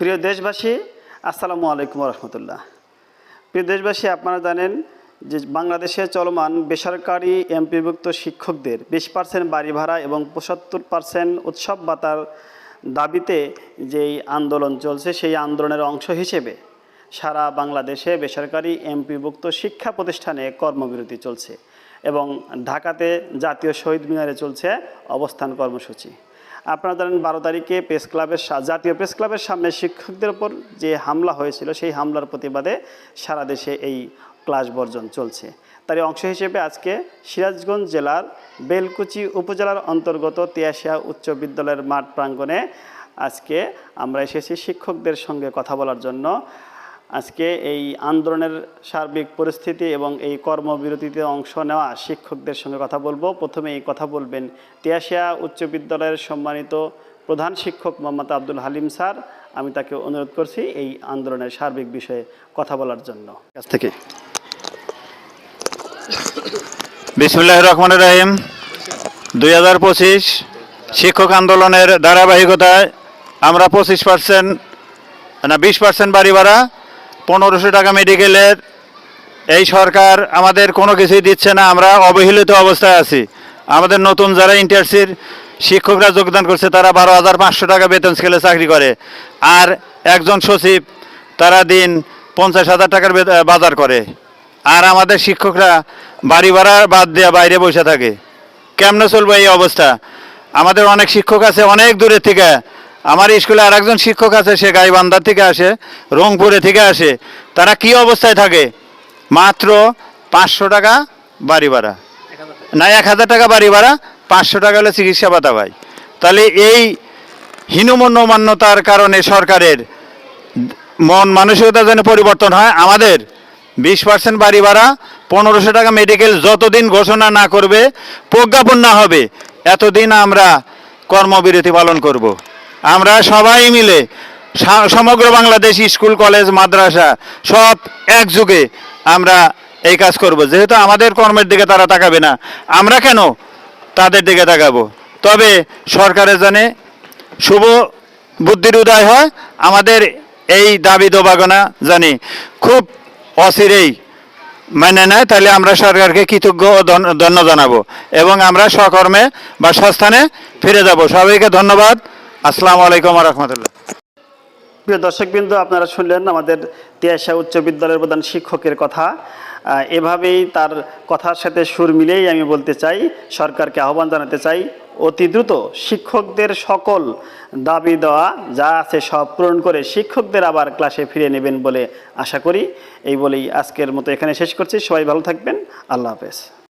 প্রিয় দেশবাসী, আসসালামু আলাইকুম রহমতুল্লাহ প্রিয় দেশবাসী, আপনারা জানেন যে বাংলাদেশে চলমান বেসরকারি এমপিভুক্ত শিক্ষকদের বিশ পার্সেন্ট বাড়ি ভাড়া এবং পঁচাত্তর পার্সেন্ট উৎসব ভাতার দাবিতে যেই আন্দোলন চলছে, সেই আন্দোলনের অংশ হিসেবে সারা বাংলাদেশে বেসরকারি এমপিভুক্ত শিক্ষা প্রতিষ্ঠানে কর্মবিরতি চলছে এবং ঢাকাতে জাতীয় শহীদ মিনারে চলছে অবস্থান কর্মসূচি। আপনারা জানেন বারো তারিখে প্রেস ক্লাবের জাতীয় প্রেস ক্লাবের সামনে শিক্ষকদের উপর যে হামলা হয়েছিল, সেই হামলার প্রতিবাদে সারা দেশে এই ক্লাস বর্জন চলছে। তারই অংশ হিসেবে আজকে সিরাজগঞ্জ জেলার বেলকুচি উপজেলার অন্তর্গত তিয়াশিয়া উচ্চ বিদ্যালয়ের মাঠ প্রাঙ্গণে আজকে আমরা এসেছি শিক্ষকদের সঙ্গে কথা বলার জন্য। আজকে এই আন্দোলনের সার্বিক পরিস্থিতি এবং এই কর্মবিরতিতে অংশ নেওয়া শিক্ষকদের সঙ্গে কথা বলব। প্রথমে এই কথা বলবেন তিয়াশিয়া উচ্চ বিদ্যালয়ের সম্মানিত প্রধান শিক্ষক মোহাম্মদ আব্দুল হালিম স্যার। আমি তাকে অনুরোধ করছি এই আন্দোলনের সার্বিক বিষয়ে কথা বলার জন্য। কাছ থেকে। বিসমুল্লাহ রহমান রাহিম। দুই হাজার পঁচিশ শিক্ষক আন্দোলনের ধারাবাহিকতায় আমরা পঁচিশ পার্সেন্ট না বিশ পার্সেন্ট বাড়ি ভাড়া পনেরোশো টাকা মেডিকেলের এই সরকার আমাদের কোনো কিছুই দিচ্ছে না, আমরা অবহেলিত অবস্থায় আছি। আমাদের নতুন যারা ইন্টারসির শিক্ষকরা যোগদান করছে, তারা বারো হাজার পাঁচশো টাকা বেতন স্কেলে চাকরি করে। আর একজন সচিব, তারা দিন পঞ্চাশ হাজার টাকার বাজার করে। আর আমাদের শিক্ষকরা বাড়ি ভাড়া বাদ দেওয়া বাইরে বসে থাকে। কেমনে চলবে এই অবস্থা? আমাদের অনেক শিক্ষক আছে অনেক দূরের থেকে। আমার স্কুলে আর একজন শিক্ষক আছে, সে গাইবান্ধার থেকে আসে, রংপুরে থেকে আসে। তারা কি অবস্থায় থাকে? মাত্র পাঁচশো টাকা বাড়ি ভাড়া। না, এক হাজার টাকা বাড়ি ভাড়া, পাঁচশো টাকা হলে চিকিৎসা ভাতা পায় তাহলে এই হীনমন্য মান্যতার কারণে সরকারের মন মানসিকতা যেন পরিবর্তন হয়, আমাদের বিশ পার্সেন্ট বাড়ি ভাড়া, পনেরোশো টাকা মেডিকেল যতদিন ঘোষণা না করবে, প্রজ্ঞাপন না হবে, এতদিন আমরা কর্মবিরতি পালন করব। আমরা সবাই মিলে সমগ্র বাংলাদেশ স্কুল, কলেজ, মাদ্রাসা সব একযুগে আমরা এই কাজ করব। যেহেতু আমাদের কর্মের দিকে তারা তাকাবে না, আমরা কেন তাদের দিকে তাকাবো? তবে সরকারের জানে শুভ বুদ্ধির উদয় হয়, আমাদের এই দাবি দোবাগনা জানি খুব অচিরেই মেনে নেয়। তাহলে আমরা সরকারকে কৃতজ্ঞ ও ধন্য জানাব এবং আমরা স্বকর্মে বা স্বস্থানে ফিরে যাব। সবাইকে ধন্যবাদ। আসসালামু আলাইকুম রহমতুল্লাহ। প্রিয় দর্শকবৃন্দ, আপনারা শুনলেন আমাদের তিয়াশা উচ্চ বিদ্যালয়ের প্রধান শিক্ষকের কথা। এভাবেই তার কথার সাথে সুর মিলেই আমি বলতে চাই, সরকারকে আহ্বান জানাতে চাই, অতি দ্রুত শিক্ষকদের সকল দাবি দেওয়া, যা আছে সব পূরণ করে শিক্ষকদের আবার ক্লাসে ফিরে নেবেন বলে আশা করি। এই বলেই আজকের মতো এখানে শেষ করছি। সবাই ভালো থাকবেন। আল্লাহ হাফেজ।